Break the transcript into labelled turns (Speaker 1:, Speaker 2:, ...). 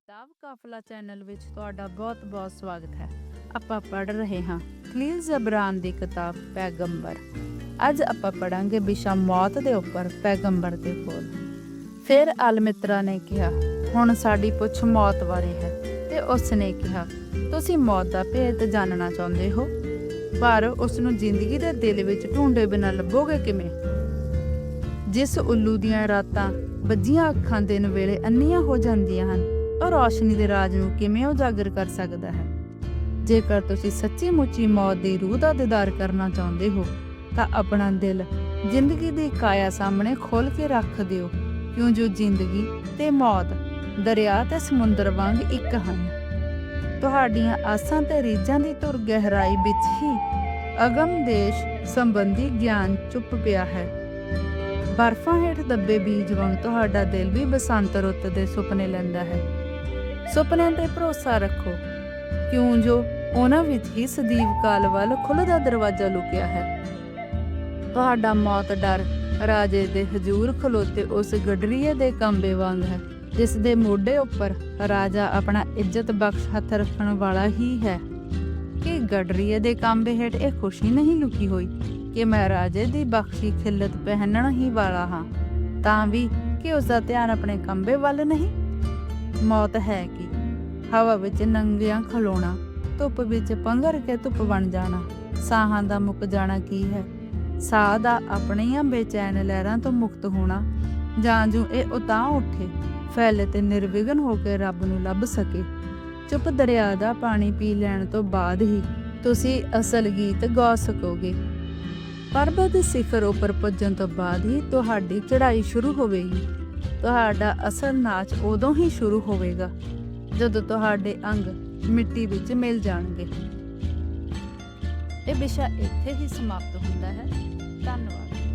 Speaker 1: ਕਿਤਾਬ ਕਾਫਲਾ ਚੈਨਲ ਵਿੱਚ ਤੁਹਾਡਾ ਬਹੁਤ-ਬਹੁਤ ਸਵਾਗਤ ਹੈ। ਆਪਾਂ ਪੜ੍ਹ ਰਹੇ ਹਾਂ ਖਲੀਲ ਜ਼ਬਰਾਨ ਦੀ ਕਿਤਾਬ ਪੈਗੰਬਰ। ਅੱਜ ਆਪਾਂ ਪੜਾਂਗੇ ਵਿਸ਼ਾ ਮੌਤ ਦੇ ਉੱਪਰ, ਪੈਗੰਬਰ ਦੇ ਫੁੱਲ ਫਿਰ ਅਲਮਿਤਰਾ ਨੇ ਕਿਹਾ, ਹੁਣ ਸਾਡੀ ਪੁੱਛ ਮੌਤ ਬਾਰੇ ਹੈ। ਤੇ ਉਸ ਨੇ ਕਿਹਾ, ਤੁਸੀਂ ਮੌਤ ਦਾ ਭੇਤ ਜਾਣਨਾ ਚਾਹੁੰਦੇ ਹੋ? ਪਰ ਉਸ ਨੂੰ ਜ਼ਿੰਦਗੀ ਦੇ ਦਿਲ ਵਿੱਚ ਢੂੰਡੇ ਬਿਨਾਂ ਲੱਭੋਗੇ ਕਿਵੇਂ? ਜਿਸ ਉੱਲੂ ਦੀਆਂ ਰਾਤਾਂ, ਵੱਜੀਆਂ ਅੱਖਾਂ ਦਿਨ ਵੇਲੇ ਅੰਨੀਆਂ ਹੋ ਜਾਂਦੀਆਂ ਹਨ ਉਹ ਰੌਸ਼ਨੀ ਦੇ ਰਾਜ ਨੂੰ ਕਿਵੇਂ ਉਜਾਗਰ ਕਰ ਸਕਦਾ ਹੈ? ਜੇਕਰ ਤੁਸੀਂ ਸੱਚੀ ਮੁੱਚੀ ਮੌਤ ਦੀ ਰੂਹ ਦਾ ਦੀਦਾਰ ਕਰਨਾ ਚਾਹੁੰਦੇ ਹੋ, ਤਾਂ ਆਪਣਾ ਦਿਲ ਜ਼ਿੰਦਗੀ ਦੀ ਕਾਇਆ ਸਾਹਮਣੇ ਖੋਲ ਕੇ ਰੱਖ ਦਿਓ, ਕਿਉਂ ਜੋ ਜ਼ਿੰਦਗੀ ਤੇ ਮੌਤ, ਦਰਿਆ ਤੇ ਸਮੁੰਦਰ ਵਾਂਗ ਇੱਕ ਹਨ। ਤੁਹਾਡੀਆਂ ਆਸਾਂ ਤੇ ਰੀਝਾਂ ਦੀ ਧੁਰ ਗਹਿਰਾਈ ਵਿੱਚ ਹੀ ਅਗਮ ਦੇਸ਼ ਸੰਬੰਧੀ ਗਿਆਨ ਚੁੱਪ ਪਿਆ ਹੈ। ਬਰਫਾਂ ਹੇਠ ਦੱਬੇ ਬੀਜ ਵਾਂਗ ਤੁਹਾਡਾ ਦਿਲ ਵੀ ਬਸੰਤ ਰੁੱਤ ਦੇ ਸੁਪਨੇ ਲੈਂਦਾ ਹੈ। ਸੁਪਨਿਆਂ ਤੇ ਭਰੋਸਾ ਰੱਖੋ। ਕਿਉਂ ਜੋ ਉਹਨਾਂ ਵਿੱਚ ਹੀ ਸਦੀਵ ਕਾਲ ਵੱਲ ਖੁੱਲਦਾ ਦਰਵਾਜ਼ਾ ਲੁਕਿਆ ਹੈ। ਤੁਹਾਡਾ ਮੌਤ ਡਰ ਰਾਜੇ ਦੇ ਹਜ਼ੂਰ ਖਲੋਤੇ ਉਸ ਗਡਰੀਏ ਦੇ ਕੰਬੇ ਵਾਂਗ ਹੈ, ਜਿਸ ਦੇ ਮੋਢੇ ਉੱਪਰ ਰਾਜਾ ਆਪਣਾ ਇੱਜ਼ਤ ਬਖਸ਼ ਹੱਥ ਰੱਖਣ ਵਾਲਾ ਹੀ ਹੈ। ਕਿ ਗਡਰੀਏ ਦੇ ਕੰਬੇ ਹੇਠ ਇਹ ਖੁਸ਼ੀ ਨਹੀਂ ਲੁਕੀ ਹੋਈ ਕਿ ਮੈਂ ਰਾਜੇ ਦੀ ਬਖਸ਼ੀ ਖਿੱਲਤ ਪਹਿਨਣ ਹੀ ਵਾਲਾ ਹਾਂ, ਤਾਂ ਵੀ ਕਿ ਉਸ ਦਾ ਧਿਆਨ ਆਪਣੇ ਕੰਬੇ ਵੱਲ ਨਹੀਂ। ਮੌਤ ਹੈ ਕਿ? ਹਵਾ ਵਿੱਚ ਨੰਗਿਆਂ ਖਲੋਣਾ, ਧੁੱਪ ਵਿੱਚ ਪੰਘਰ ਕੇ ਧੁੱਪ ਬਣ ਜਾਣਾ, ਸਾਹਾਂ ਦਾ ਮੁੱਕ ਜਾਣਾ ਕੀ ਹੈ? ਸਾਹ ਦਾ ਆਪਣੀਆਂ ਬੇਚੈਨ ਲਹਿਰਾਂ ਤੋਂ ਮੁਕਤ ਹੋਣਾ, ਜਾਂ ਜੋ ਇਹ ਉਤਾਂ ਉੱਠੇ, ਫੈਲੇ ਤੇ ਨਿਰਵਿਘਨ ਹੋ ਕੇ ਰੱਬ ਨੂੰ ਲੱਭ ਸਕੇ। ਚੁੱਪ ਦਰਿਆ ਦਾ ਪਾਣੀ ਪੀ ਲੈਣ ਤੋਂ ਬਾਅਦ ਹੀ ਤੁਸੀਂ ਅਸਲ ਗੀਤ ਗਾ ਸਕੋਗੇ। ਪਰਬਤ ਸਿਖਰ ਉੱਪਰ ਪੁੱਜਣ ਤੋਂ ਬਾਅਦ ਹੀ ਤੁਹਾਡੀ ਚੜ੍ਹਾਈ ਸ਼ੁਰੂ ਹੋਵੇਗੀ। ਤੁਹਾਡਾ ਅਸਲ ਨਾਚ ਉਦੋਂ ਹੀ ਸ਼ੁਰੂ ਹੋਵੇਗਾ, ਜਦੋਂ ਤੁਹਾਡੇ ਅੰਗ ਮਿੱਟੀ ਵਿੱਚ ਮਿਲ ਜਾਣਗੇ। ਇਹ ਵਿਸ਼ਾ ਇੱਥੇ ਹੀ ਸਮਾਪਤ ਹੁੰਦਾ ਹੈ। ਧੰਨਵਾਦ।